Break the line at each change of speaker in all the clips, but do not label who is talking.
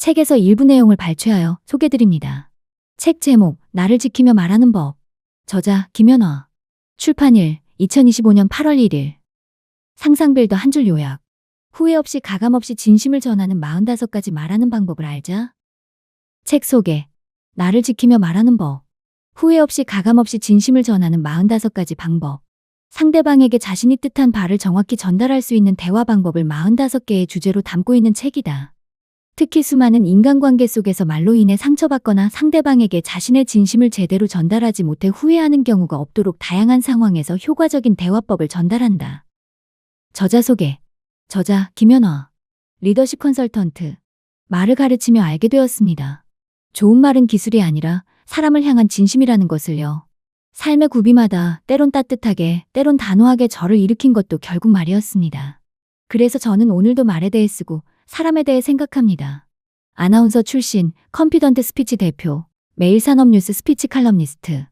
책에서 일부 내용을 발췌하여 소개드립니다. 책 제목, 나를 지키며 말하는 법. 저자, 김연화. 출판일, 2025년 8월 1일. 상상빌더 한 줄 요약. 후회 없이 가감 없이 진심을 전하는 45가지 말하는 방법을 알자. 책 소개. 나를 지키며 말하는 법. 후회 없이 가감 없이 진심을 전하는 45가지 방법. 상대방에게 자신이 뜻한 바를 정확히 전달할 수 있는 대화 방법을 45개의 주제로 담고 있는 책이다. 특히 수많은 인간관계 속에서 말로 인해 상처받거나 상대방에게 자신의 진심을 제대로 전달하지 못해 후회하는 경우가 없도록 다양한 상황에서 효과적인 대화법을 전달한다. 저자 소개. 저자 김연화. 리더십 컨설턴트. 말을 가르치며 알게 되었습니다. 좋은 말은 기술이 아니라 사람을 향한 진심이라는 것을요. 삶의 구비마다 때론 따뜻하게, 때론 단호하게 저를 일으킨 것도 결국 말이었습니다. 그래서 저는 오늘도 말에 대해 쓰고 사람에 대해 생각합니다. 아나운서 출신, 컴피던트 스피치 대표, 매일산업뉴스 스피치 칼럼니스트.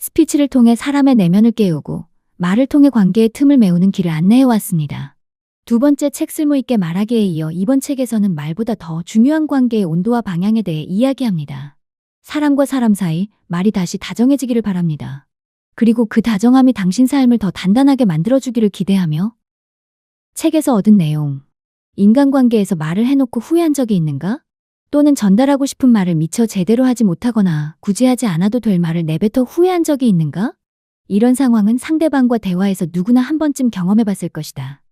스피치를 통해 사람의 내면을 깨우고 말을 통해 관계의 틈을 메우는 길을 안내해 왔습니다. 두 번째 책 쓸모 있게 말하기에 이어 이번 책에서는 말보다 더 중요한 관계의 온도와 방향에 대해 이야기합니다. 사람과 사람 사이 말이 다시 다정해지기를 바랍니다. 그리고 그 다정함이 당신 삶을 더 단단하게 만들어주기를 기대하며 책에서 얻은 내용. 인간관계에서 말을 해놓고 후회한 적이 있는가? 또는 전달하고 싶은 말을 미처 제대로 하지 못하거나 굳이 하지 않아도 될 말을 내뱉어 후회한 적이 있는가? 이런 상황은 상대방과 대화에서 누구나 한 번쯤 경험해 봤을 것이다.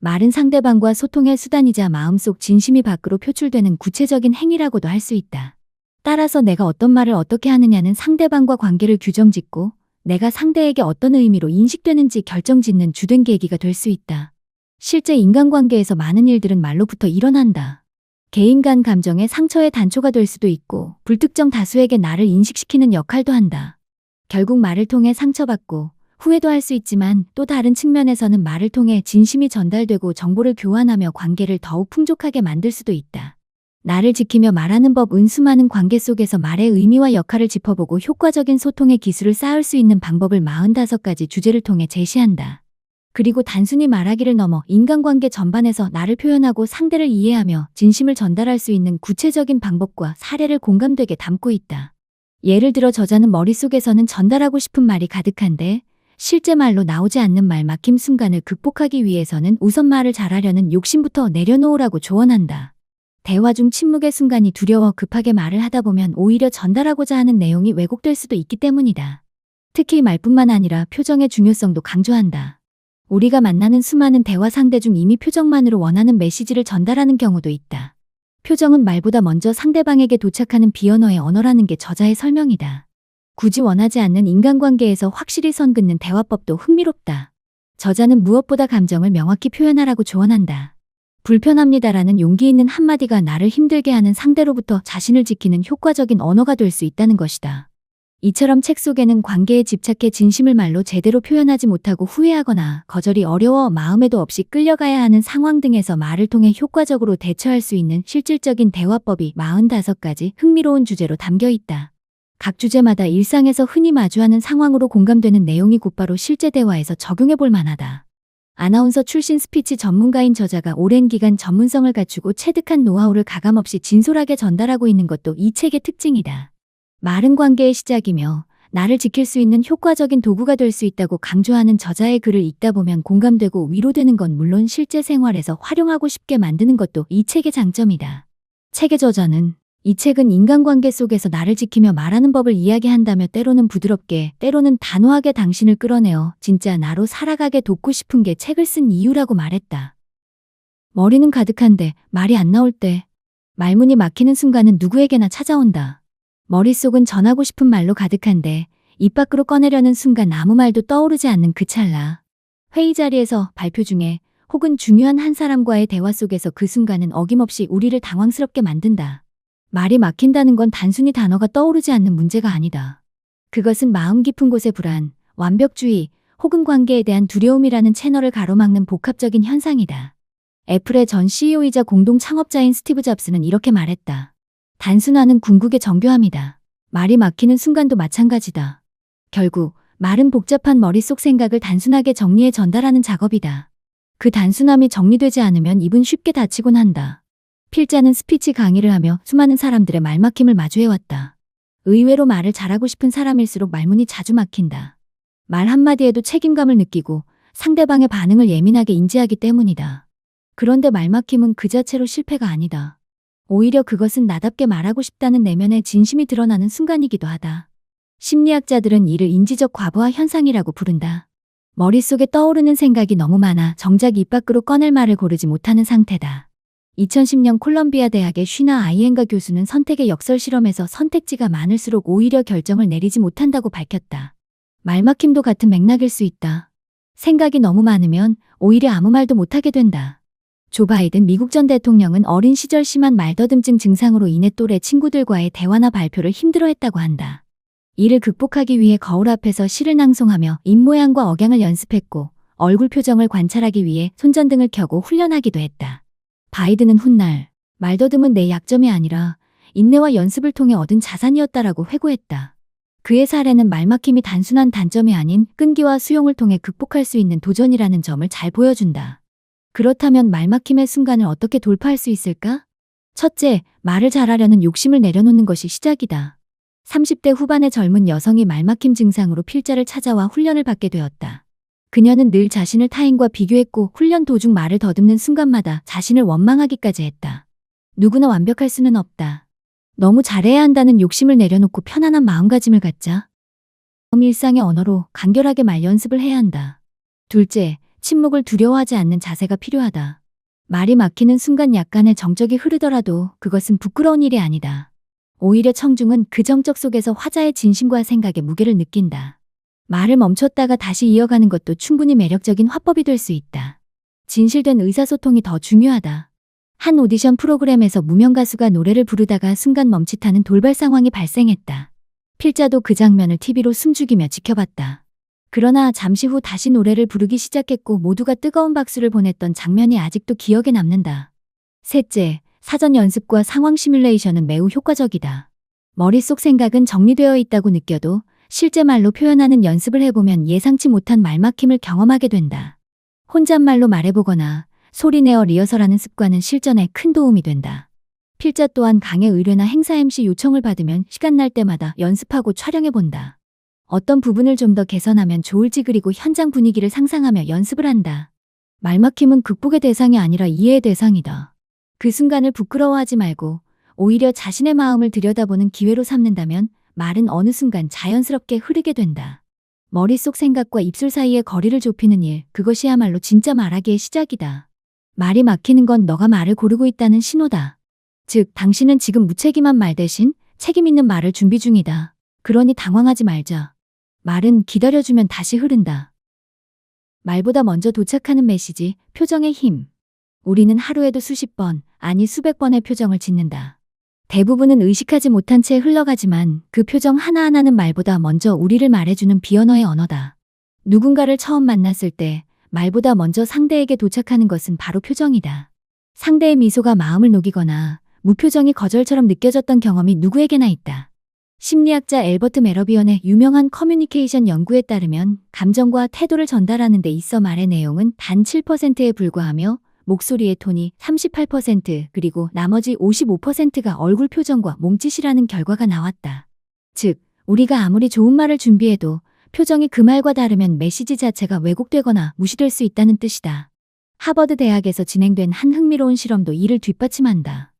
말은 상대방과 소통의 수단이자 마음속 진심이 밖으로 표출되는 구체적인 행위라고도 할 수 있다. 따라서 내가 어떤 말을 어떻게 하느냐는 상대방과 관계를 규정 짓고 내가 상대에게 어떤 의미로 인식되는지 결정 짓는 주된 계기가 될 수 있다. 실제 인간관계에서 많은 일들은 말로부터 일어난다. 개인 간 감정의 상처의 단초가 될 수도 있고 불특정 다수에게 나를 인식시키는 역할도 한다. 결국 말을 통해 상처받고 후회도 할 수 있지만 또 다른 측면에서는 말을 통해 진심이 전달되고 정보를 교환하며 관계를 더욱 풍족하게 만들 수도 있다. 나를 지키며 말하는 법 은 수많은 관계 속에서 말의 의미와 역할을 짚어보고 효과적인 소통의 기술을 쌓을 수 있는 방법을 45가지 주제를 통해 제시한다. 그리고 단순히 말하기를 넘어 인간관계 전반에서 나를 표현하고 상대를 이해하며 진심을 전달할 수 있는 구체적인 방법과 사례를 공감되게 담고 있다. 예를 들어 저자는 머릿속에서는 전달하고 싶은 말이 가득한데 실제 말로 나오지 않는 말 막힘 순간을 극복하기 위해서는 우선 말을 잘하려는 욕심부터 내려놓으라고 조언한다. 대화 중 침묵의 순간이 두려워 급하게 말을 하다 보면 오히려 전달하고자 하는 내용이 왜곡될 수도 있기 때문이다. 특히 말뿐만 아니라 표정의 중요성도 강조한다. 우리가 만나는 수많은 대화 상대 중 이미 표정만으로 원하는 메시지를 전달하는 경우도 있다. 표정은 말보다 먼저 상대방에게 도착하는 비언어의 언어라는 게 저자의 설명이다. 굳이 원하지 않는 인간관계에서 확실히 선 긋는 대화법도 흥미롭다. 저자는 무엇보다 감정을 명확히 표현하라고 조언한다. 불편합니다라는 용기 있는 한마디가 나를 힘들게 하는 상대로부터 자신을 지키는 효과적인 언어가 될 수 있다는 것이다. 이처럼 책 속에는 관계에 집착해 진심을 말로 제대로 표현하지 못하고 후회하거나 거절이 어려워 마음에도 없이 끌려가야 하는 상황 등에서 말을 통해 효과적으로 대처할 수 있는 실질적인 대화법이 45가지 흥미로운 주제로 담겨 있다. 각 주제마다 일상에서 흔히 마주하는 상황으로 공감되는 내용이 곧바로 실제 대화에서 적용해 볼 만하다. 아나운서 출신 스피치 전문가인 저자가 오랜 기간 전문성을 갖추고 체득한 노하우를 가감없이 진솔하게 전달하고 있는 것도 이 책의 특징이다. 말은 관계의 시작이며 나를 지킬 수 있는 효과적인 도구가 될 수 있다고 강조하는 저자의 글을 읽다 보면 공감되고 위로되는 건 물론 실제 생활에서 활용하고 싶게 만드는 것도 이 책의 장점이다. 책의 저자는 이 책은 인간관계 속에서 나를 지키며 말하는 법을 이야기한다며 때로는 부드럽게, 때로는 단호하게 당신을 끌어내어 진짜 나로 살아가게 돕고 싶은 게 책을 쓴 이유라고 말했다. 머리는 가득한데 말이 안 나올 때, 말문이 막히는 순간은 누구에게나 찾아온다. 머릿속은 전하고 싶은 말로 가득한데 입 밖으로 꺼내려는 순간 아무 말도 떠오르지 않는 그 찰나. 회의 자리에서 발표 중에 혹은 중요한 한 사람과의 대화 속에서 그 순간은 어김없이 우리를 당황스럽게 만든다. 말이 막힌다는 건 단순히 단어가 떠오르지 않는 문제가 아니다. 그것은 마음 깊은 곳의 불안, 완벽주의, 혹은 관계에 대한 두려움이라는 채널을 가로막는 복합적인 현상이다. 애플의 전 CEO이자 공동 창업자인 스티브 잡스는 이렇게 말했다. 단순화는 궁극의 정교함이다. 말이 막히는 순간도 마찬가지다. 결국 말은 복잡한 머릿속 생각을 단순하게 정리해 전달하는 작업이다. 그 단순함이 정리되지 않으면 입은 쉽게 닫히곤 한다. 필자는 스피치 강의를 하며 수많은 사람들의 말막힘을 마주해왔다. 의외로 말을 잘하고 싶은 사람일수록 말문이 자주 막힌다. 말 한마디에도 책임감을 느끼고 상대방의 반응을 예민하게 인지하기 때문이다. 그런데 말막힘은 그 자체로 실패가 아니다. 오히려 그것은 나답게 말하고 싶다는 내면의 진심이 드러나는 순간이기도 하다. 심리학자들은 이를 인지적 과부하 현상이라고 부른다. 머릿속에 떠오르는 생각이 너무 많아 정작 입 밖으로 꺼낼 말을 고르지 못하는 상태다. 2010년 콜럼비아 대학의 쉬나 아이엔가 교수는 선택의 역설 실험에서 선택지가 많을수록 오히려 결정을 내리지 못한다고 밝혔다. 말막힘도 같은 맥락일 수 있다. 생각이 너무 많으면 오히려 아무 말도 못하게 된다. 조 바이든 미국 전 대통령은 어린 시절 심한 말더듬증 증상으로 인해 또래 친구들과의 대화나 발표를 힘들어했다고 한다. 이를 극복하기 위해 거울 앞에서 시를 낭송하며 입모양과 억양을 연습했고 얼굴 표정을 관찰하기 위해 손전등을 켜고 훈련하기도 했다. 바이든은 훗날 말더듬은 내 약점이 아니라 인내와 연습을 통해 얻은 자산이었다라고 회고했다. 그의 사례는 말막힘이 단순한 단점이 아닌 끈기와 수용을 통해 극복할 수 있는 도전이라는 점을 잘 보여준다. 그렇다면 말막힘의 순간을 어떻게 돌파할 수 있을까? 첫째, 말을 잘하려는 욕심을 내려놓는 것이 시작이다. 30대 후반의 젊은 여성이 말막힘 증상으로 필자를 찾아와 훈련을 받게 되었다. 그녀는 늘 자신을 타인과 비교했고 훈련 도중 말을 더듬는 순간마다 자신을 원망하기까지 했다. 누구나 완벽할 수는 없다. 너무 잘해야 한다는 욕심을 내려놓고 편안한 마음가짐을 갖자. 일상의 언어로 간결하게 말 연습을 해야 한다. 둘째, 침묵을 두려워하지 않는 자세가 필요하다. 말이 막히는 순간 약간의 정적이 흐르더라도 그것은 부끄러운 일이 아니다. 오히려 청중은 그 정적 속에서 화자의 진심과 생각의 무게를 느낀다. 말을 멈췄다가 다시 이어가는 것도 충분히 매력적인 화법이 될 수 있다. 진실된 의사소통이 더 중요하다. 한 오디션 프로그램에서 무명 가수가 노래를 부르다가 순간 멈칫하는 돌발 상황이 발생했다. 필자도 그 장면을 TV로 숨죽이며 지켜봤다. 그러나 잠시 후 다시 노래를 부르기 시작했고 모두가 뜨거운 박수를 보냈던 장면이 아직도 기억에 남는다. 셋째, 사전 연습과 상황 시뮬레이션은 매우 효과적이다. 머릿속 생각은 정리되어 있다고 느껴도 실제 말로 표현하는 연습을 해보면 예상치 못한 말막힘을 경험하게 된다. 혼잣말로 말해보거나 소리 내어 리허설하는 습관은 실전에 큰 도움이 된다. 필자 또한 강의 의뢰나 행사 MC 요청을 받으면 시간 날 때마다 연습하고 촬영해본다. 어떤 부분을 좀 더 개선하면 좋을지 그리고 현장 분위기를 상상하며 연습을 한다. 말 막힘은 극복의 대상이 아니라 이해의 대상이다. 그 순간을 부끄러워하지 말고 오히려 자신의 마음을 들여다보는 기회로 삼는다면 말은 어느 순간 자연스럽게 흐르게 된다. 머릿속 생각과 입술 사이의 거리를 좁히는 일, 그것이야말로 진짜 말하기의 시작이다. 말이 막히는 건 너가 말을 고르고 있다는 신호다. 즉, 당신은 지금 무책임한 말 대신 책임 있는 말을 준비 중이다. 그러니 당황하지 말자. 말은 기다려주면 다시 흐른다. 말보다 먼저 도착하는 메시지, 표정의 힘. 우리는 하루에도 수십 번, 아니 수백 번의 표정을 짓는다. 대부분은 의식하지 못한 채 흘러가지만 그 표정 하나하나는 말보다 먼저 우리를 말해주는 비언어의 언어다. 누군가를 처음 만났을 때 말보다 먼저 상대에게 도착하는 것은 바로 표정이다. 상대의 미소가 마음을 녹이거나 무표정이 거절처럼 느껴졌던 경험이 누구에게나 있다. 심리학자 엘버트 메러비언의 유명한 커뮤니케이션 연구에 따르면 감정과 태도를 전달하는 데 있어 말의 내용은 단 7%에 불과하며 목소리의 톤이 38% 그리고 나머지 55%가 얼굴 표정과 몸짓이라는 결과가 나왔다. 즉, 우리가 아무리 좋은 말을 준비해도 표정이 그 말과 다르면 메시지 자체가 왜곡되거나 무시될 수 있다는 뜻이다. 하버드 대학에서 진행된 한 흥미로운 실험도 이를 뒷받침한다.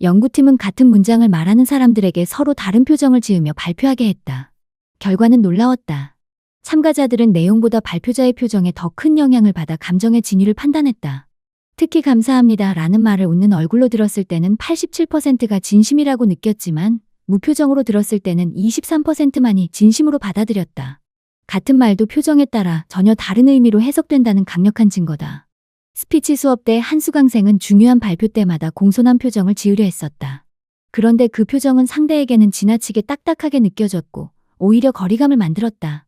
연구팀은 같은 문장을 말하는 사람들에게 서로 다른 표정을 지으며 발표하게 했다. 결과는 놀라웠다. 참가자들은 내용보다 발표자의 표정에 더 큰 영향을 받아 감정의 진위를 판단했다. 특히 감사합니다 라는 말을 웃는 얼굴로 들었을 때는 87%가 진심이라고 느꼈지만 무표정으로 들었을 때는 23%만이 진심으로 받아들였다. 같은 말도 표정에 따라 전혀 다른 의미로 해석된다는 강력한 증거다. 스피치 수업 때 한수강생은 중요한 발표 때마다 공손한 표정을 지으려 했었다. 그런데 그 표정은 상대에게는 지나치게 딱딱하게 느껴졌고 오히려 거리감을 만들었다.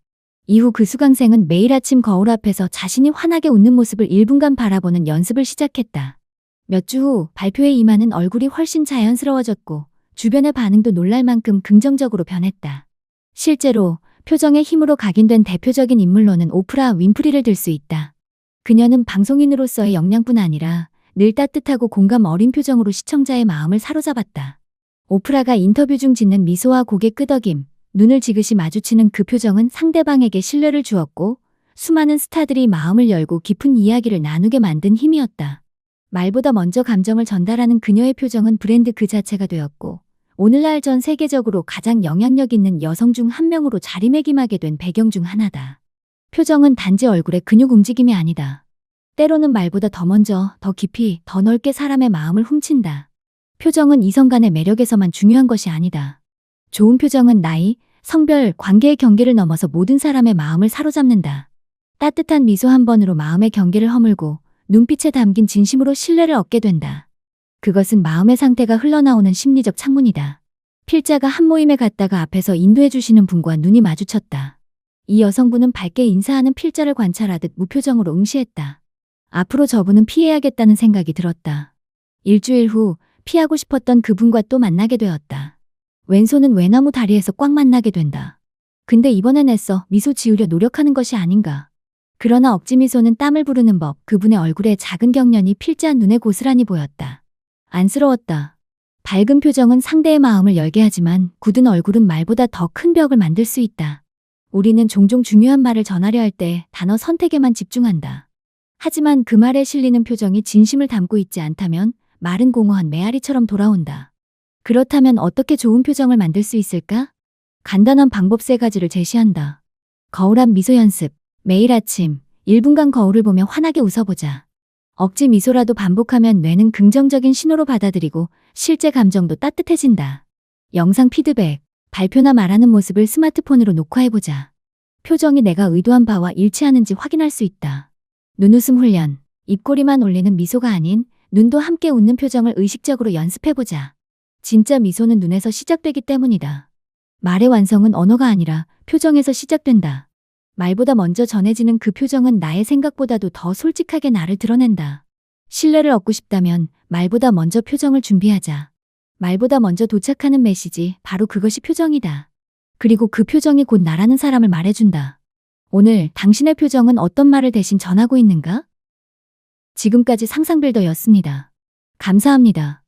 이후 그 수강생은 매일 아침 거울 앞에서 자신이 환하게 웃는 모습을 1분간 바라보는 연습을 시작했다. 몇 주 후 발표에 임하는 얼굴이 훨씬 자연스러워졌고 주변의 반응도 놀랄 만큼 긍정적으로 변했다. 실제로 표정의 힘으로 각인된 대표적인 인물로는 오프라 윈프리를 들 수 있다. 그녀는 방송인으로서의 역량뿐 아니라 늘 따뜻하고 공감 어린 표정으로 시청자의 마음을 사로잡았다. 오프라가 인터뷰 중 짓는 미소와 고개 끄덕임, 눈을 지그시 마주치는 그 표정은 상대방에게 신뢰를 주었고 수많은 스타들이 마음을 열고 깊은 이야기를 나누게 만든 힘이었다. 말보다 먼저 감정을 전달하는 그녀의 표정은 브랜드 그 자체가 되었고 오늘날 전 세계적으로 가장 영향력 있는 여성 중 한 명으로 자리매김하게 된 배경 중 하나다. 표정은 단지 얼굴의 근육 움직임이 아니다. 때로는 말보다 더 먼저, 더 깊이, 더 넓게 사람의 마음을 훔친다. 표정은 이성 간의 매력에서만 중요한 것이 아니다. 좋은 표정은 나이, 성별, 관계의 경계를 넘어서 모든 사람의 마음을 사로잡는다. 따뜻한 미소 한 번으로 마음의 경계를 허물고 눈빛에 담긴 진심으로 신뢰를 얻게 된다. 그것은 마음의 상태가 흘러나오는 심리적 창문이다. 필자가 한 모임에 갔다가 앞에서 인도해 주시는 분과 눈이 마주쳤다. 이 여성분은 밝게 인사하는 필자를 관찰하듯 무표정으로 응시했다. 앞으로 저분은 피해야겠다는 생각이 들었다. 일주일 후 피하고 싶었던 그분과 또 만나게 되었다. 왼손은 외나무 다리에서 꽉 만나게 된다. 근데 이번엔 애써 미소 지으려 노력하는 것이 아닌가. 그러나 억지 미소는 땀을 부르는 법, 그분의 얼굴에 작은 경련이 필자한 눈에 고스란히 보였다. 안쓰러웠다. 밝은 표정은 상대의 마음을 열게 하지만 굳은 얼굴은 말보다 더 큰 벽을 만들 수 있다. 우리는 종종 중요한 말을 전하려 할 때 단어 선택에만 집중한다. 하지만 그 말에 실리는 표정이 진심을 담고 있지 않다면 말은 공허한 메아리처럼 돌아온다. 그렇다면 어떻게 좋은 표정을 만들 수 있을까? 간단한 방법 세 가지를 제시한다. 거울한 미소 연습. 매일 아침 1분간 거울을 보며 환하게 웃어보자. 억지 미소라도 반복하면 뇌는 긍정적인 신호로 받아들이고 실제 감정도 따뜻해진다. 영상 피드백. 발표나 말하는 모습을 스마트폰으로 녹화해보자. 표정이 내가 의도한 바와 일치하는지 확인할 수 있다. 눈웃음 훈련. 입꼬리만 올리는 미소가 아닌 눈도 함께 웃는 표정을 의식적으로 연습해보자. 진짜 미소는 눈에서 시작되기 때문이다. 말의 완성은 언어가 아니라 표정에서 시작된다. 말보다 먼저 전해지는 그 표정은 나의 생각보다도 더 솔직하게 나를 드러낸다. 신뢰를 얻고 싶다면 말보다 먼저 표정을 준비하자. 말보다 먼저 도착하는 메시지, 바로 그것이 표정이다. 그리고 그 표정이 곧 나라는 사람을 말해준다. 오늘 당신의 표정은 어떤 말을 대신 전하고 있는가? 지금까지 상상빌더였습니다. 감사합니다.